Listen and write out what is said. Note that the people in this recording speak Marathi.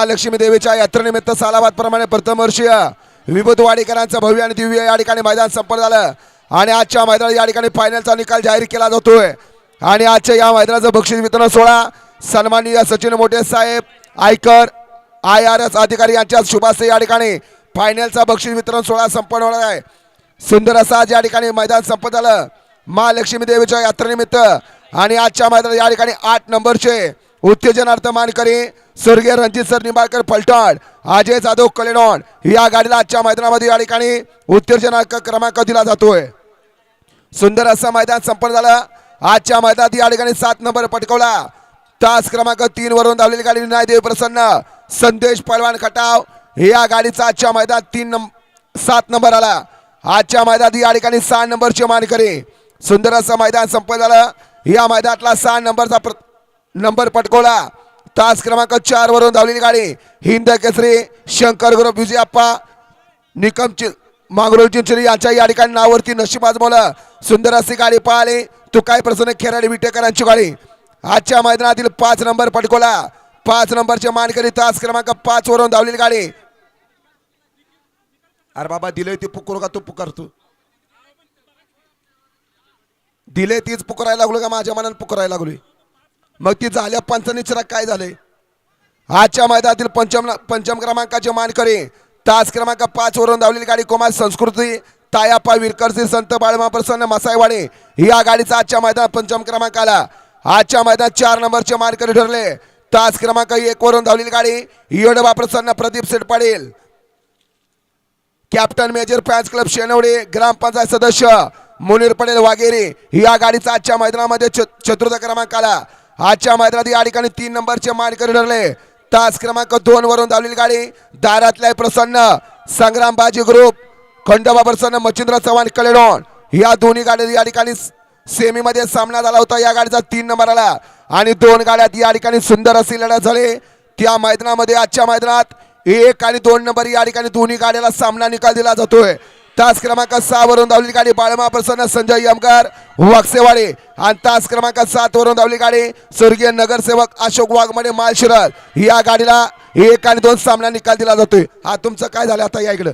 महालक्ष्मी देवीच्या यात्रेनिमित्त सालाबाद प्रमाणे प्रथम वर्षीय विभूत वाडीकरांचं भव्य आणि दिव्य या ठिकाणी मैदान संपन्न झालं. आणि आजच्या मैदानात या ठिकाणी फायनलचा निकाल जाहीर केला जातोय. आणि आजच्या या मैदानाचं बक्षीस वितरण सोहळा सन्माननीय सचिन मोठे साहेब आयकर आय आर एस अधिकारी यांच्या शुभास्ते या ठिकाणी फायनलचा बक्षीस वितरण सोहळा संपन्न होणार आहे. सुंदर असा या ठिकाणी मैदान संपत झालं. महालक्ष्मी देवीच्या यात्रेनिमित्त आणि आजच्या मैदानात या ठिकाणी आठ नंबरचे उत्तेजनार्थ मानकरी स्वर्गीय रणजित सर निंबाळकर फलटण अजय जाधव कलेडॉन या गाडीला आजच्या मैदानामध्ये या ठिकाणी उत्तेजनार्थ क्रमांक दिला जातोय. सुंदर असं मैदान संपन्न झालं. आजच्या मैदानात या ठिकाणी सात नंबर पटकवला. तास क्रमांक तीन वरून धावलेली गाडी विनायदेव प्रसन्न. संदेश पलवान खटाव. या गाडीचा आजच्या मैदानात तीन नंबर सात नंबर आला. आजच्या मैदानात या ठिकाणी सहा नंबरची मानकरी. सुंदर असं मैदान संपन्न झालं. या मैदानातला सहा नंबरचा प्र नंबर पटकवला. तास क्रमांक चार वरून धावलेली गाडी. हिंद केसरी शंकर गुरु विजयाप्पा निकम चि मांगरोळ चिंचरी यांच्या या ठिकाणी नावावरती नशीब आजमावलं सुंदर अशी गाडी पाहिली तू काय प्रसन्न खेराडी विटेकरांची गाडी. आजच्या मैदानातील पाच नंबर पटकोला. पाच नंबरचे मानकरी तास क्रमांक पाच वरून धावलेली गाडी. अरे बाबा दिले ती पुकरू का तू पुकारतो दिले तीच पुकरायला लागलो का? माझ्या मनात पुकारायला लागलोय. मग ती झाल्या पंचनिचरा काय झाले? आजच्या मैदानातील पंचम पंचम क्रमांकाचे मानकरी तास क्रमांक पाच वरून धावलेली गाडी कुमार संस्कृती तायापा विरकरसी संत बाळमा प्रसन्न मसाईवाडे या गाडीचा आजच्या मैदान पंचम क्रमांक आला आजच्या मैदानात चार नंबरचे मानकरी ठरले. तास क्रमांक एक वरून धावलेली गाडी येडोबा प्रसन्न Pradeep set Patil captain major fans club Shenwade gram panchayat सदस्य मुनीर पटेल वाघेरे. या गाडीचा आजच्या मैदानामध्ये च- चतुर्थ क्रमांक आला आजच्या मैदानात या ठिकाणी तीन नंबरचे मानकरी ठरले तास क्रमांक दोन वरून धावलेली गाडी दारातल्या प्रसन्न संग्राम बाजी ग्रुप खंडोबा प्रसन्न मच्छिंद्र चव्हाण कलेडॉन. या दोन्ही गाड्या या ठिकाणी सेमीमध्ये सामना झाला होता. या गाडीचा तीन नंबर आला. आणि दोन गाड्यात या ठिकाणी सुंदर अशी लढत झाली. त्या मैदानामध्ये आजच्या मैदानात एक आणि दोन नंबर या ठिकाणी दोन्ही गाड्याला सामना निकाल दिला जातोय. तास क्रमांक सहा वरून धावली गाडी बाळमा प्रसन्न संजय यमकर वागसेवाडी आणि तास क्रमांक सात वरून धावली गाडी स्वर्गीय नगरसेवक अशोक वाघमडे मालशिरस या गाडीला एक आणि दोन सामना निकाल दिला जातोय. हा तुमचं काय झालं आता या इकडं?